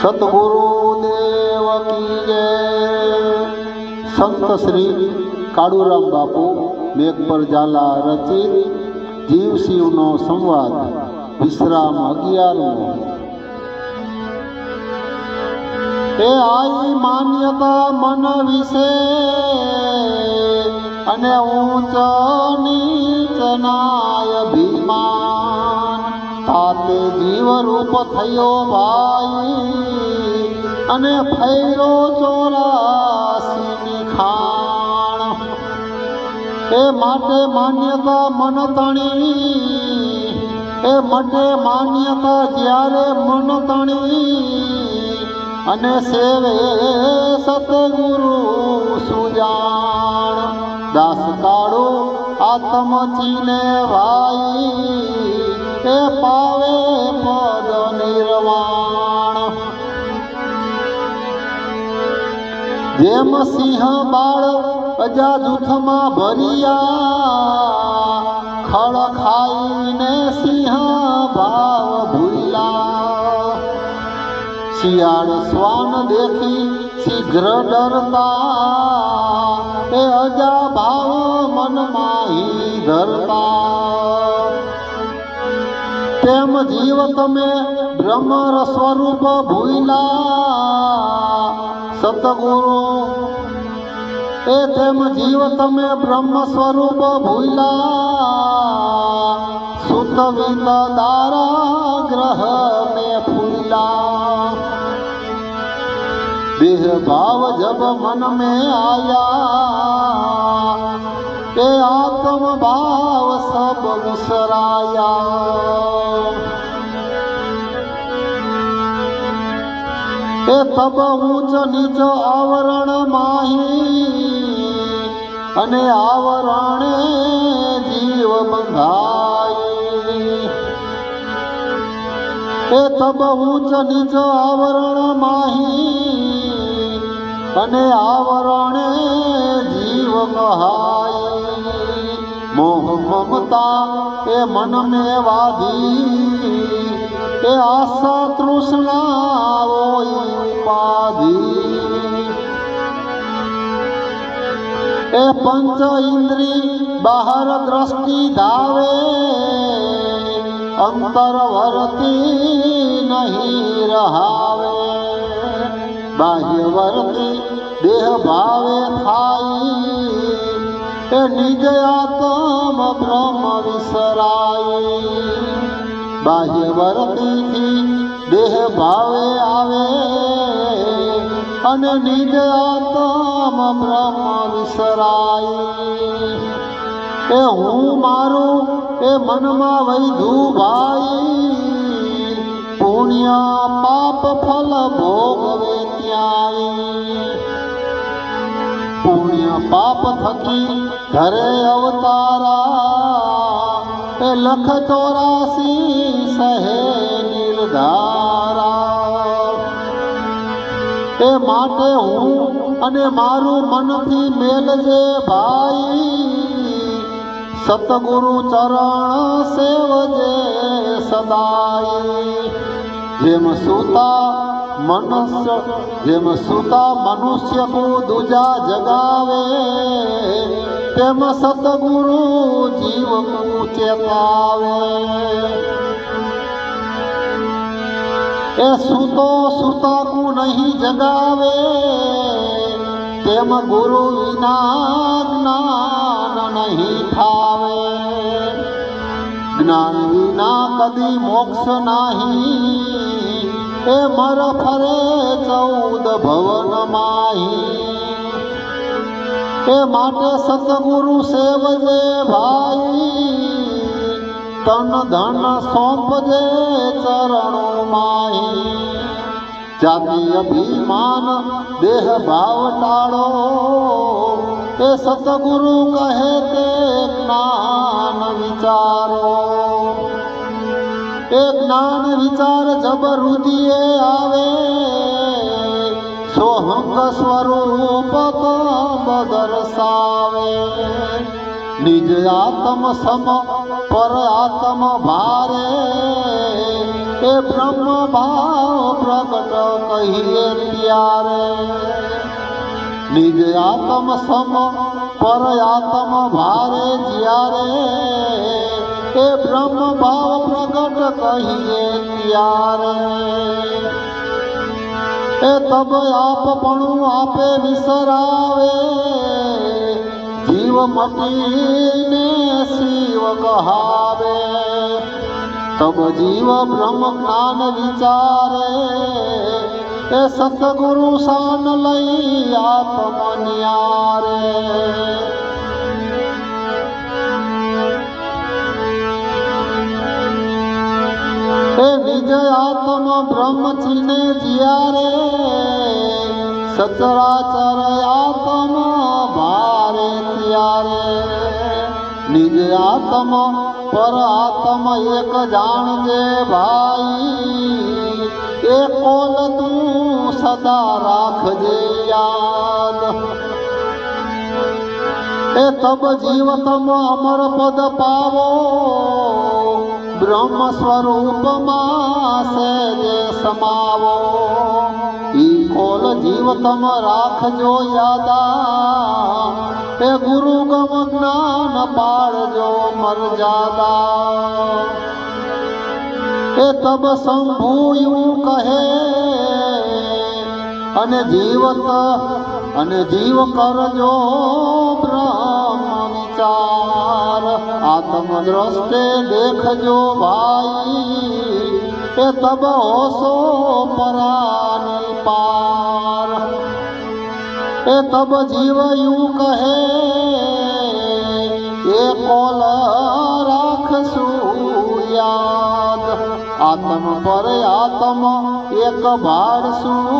સતગુરુ દેવ કી જય સંત શ્રી કાળુરામ બાપુ મેઘ પર ઝાલા રચિત જીવ શિવનો સંવાદ વિશ્રામ અગિયારમો. એ આઈ માન્યતા મન વિશે અને ઊંચ નીચનાય અભિમાન તાતે જીવરૂપ થયો ભાઈ. અને ફૈરો ચોરાસી ખાણ. એ માટે માન્યતા મન તણી. એ માટે માન્યતા જ્યારે મન તણી. અને સેવે સતગુરુ સુજાણ. દાસ કાળો આત્મ ચીને ભાઈ એ પાવે પદ નિર્વાણ. જેમ સિંહ બાળ અજા જૂથમાં ભરિયા, ખળ ખાઈને સિંહ ભાવ ભૂલા શિયાળ શ્વાન દેખી શીઘ્ર ડરતા, એ અજા ભાવ મનમાં ધરતા. તેમ જીવ તમે બ્રહ્મ સ્વરૂપ ભૂલા સતગુરુ એ તેમ જીવ તમે બ્રહ્મ સ્વરૂપ ભૂલા સુતવિત દારા ગ્રહ મે ફૂલા દેહ ભાવ જબ મન મે આયા. એ આત્મ ભાવ સબ વિસરાયા એ તબ ઊંચ નીચ આવરણ માહી અને આવરણે જીવ બંધાય એ તબ ઊંચ નીચ આવરણ માહી અને આવરણે જીવ મોહ મમતા એ મન મે વાધી એ આશા તૃષ્ણા ઓય ઉપાધિ એ પંચ ઇન્દ્રી બહાર દ્રષ્ટિ ધાવે. અંતર વર્તી નહીં રહાવે. બાહ્ય વર્તી દેહ ભાવે થાય. એ નિજ આત્મ બ્રહ્મ વિસરાય. બાહ્ય વર્તીથી દેહ ભાવે આવે. અને નિજ આત્મ બ્રહ્મ વિસરાય. એ હું મારું, એ મનમાં વૈધું ભાઈ. પુણ્ય પાપ ફલ ભોગવે. પાપ થકી ઘરે અવતારા. એ લખ ચોરાસી સહે નિર્ધારા. એ માટે હું અને મારું મનથી મેલજે ભાઈ. સતગુરુ ચરણ સેવજે સદાય જેમ સુતા મનુષ્ય, જેમ સુતા મનુષ્ય કો દુજા જગાવે, તેમ સતગુરુ જીવ કો ચેતાવે. એ સુતો સુતા કો નહીં જગાવે, તેમ ગુરુ વિના જ્ઞાન નહીં થાવે. જ્ઞાન વિના કદી મોક્ષ નહીં. એ મર ફરે ચૌદ ભવન માહી. એ માટે સતગુરુ સેવજે ભાઈ. તન ધન સોંપજે ચરણો માહી. જાતિ અભિમાન, દેહ ભાવ ટાળો. એ સતગુરુ કહે તે જ્ઞાન વિચારો. એ જ્ઞાન વિચાર જબરુદિએ આવે, સોહંગ સ્વરૂપ તબ દર્શાવે. નિજ આત્મ સમ પર આત્મ ભારે, એ બ્રહ્મ ભાવ પ્રગટ કહીએ ત્યારે નિજ આત્મ સમ પર આત્મ ભારે, જ્યારે એ બ્રહ્મ ભાવ કહીએ ત્યારે. એ તબ પણ આપે વિસરાવે. જીવ મટીને શિવ કહાવે તબ જીવ બ્રહ્મ જ્ઞાન વિચારે. એ સતગુરુ શાન લઈ આત્મ નિજ આત્મ બ્રહ્મ છીને જિયારે સચરાચર આત્મ ભારે ત્યારે નિજ આત્મ પર આત્મ એક જાણજે ભાઈ એ કોલ તું સદા રાખજે યાદ એ તબ જીવતમ અમર પદ પાવો બ્રહ્મ સ્વરૂપમાં સહેજે સમાવો. ઈ કોલ જીવતમ રાખજો યાદા. એ ગુરુ ગમ જ્ઞાન પાડજો મરજાદા એ તબ સંભૂયું કહે, અને જીવત, અને જીવ કરજો બ્રહ્મ. આત્મ દ્રષ્ટે દેખજો ભાઈ, એ તબ હોશો પરાની પાર. એ તબ જીવ યુ કહે, એ કોલ રાખશું યાદ. આત્મ પર આત્મ એક ભાડશું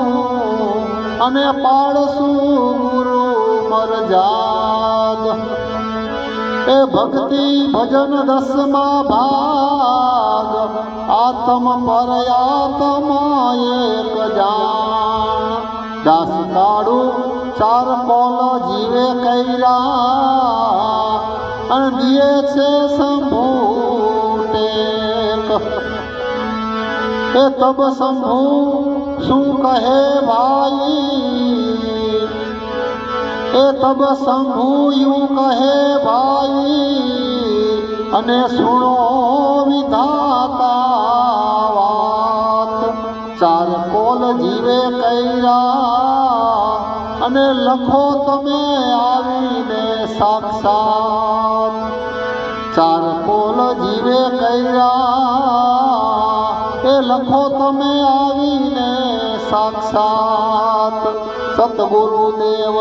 અને પાડશું ગુરુ મરજાદ એ ભક્તિ ભજન દસમા ભાગ. આત્મ પર આત્મ એક જાણ. દાસ કાળું ચાર કોલ જીવે કૈરા અને દિયે છે શંભુ એ તબ શંભુ શું કહે ભાઈ? એ તબ શંભુ યુ કહે અને સુણો વિધાતા વાત. ચાર કોલ જીવે કૈરા અને લખો તમે આવીને સાક્ષાત. ચાર કોલ જીવે કૈરા એ લખો તમે આવીને સાક્ષાત. સતગુરુ દેવ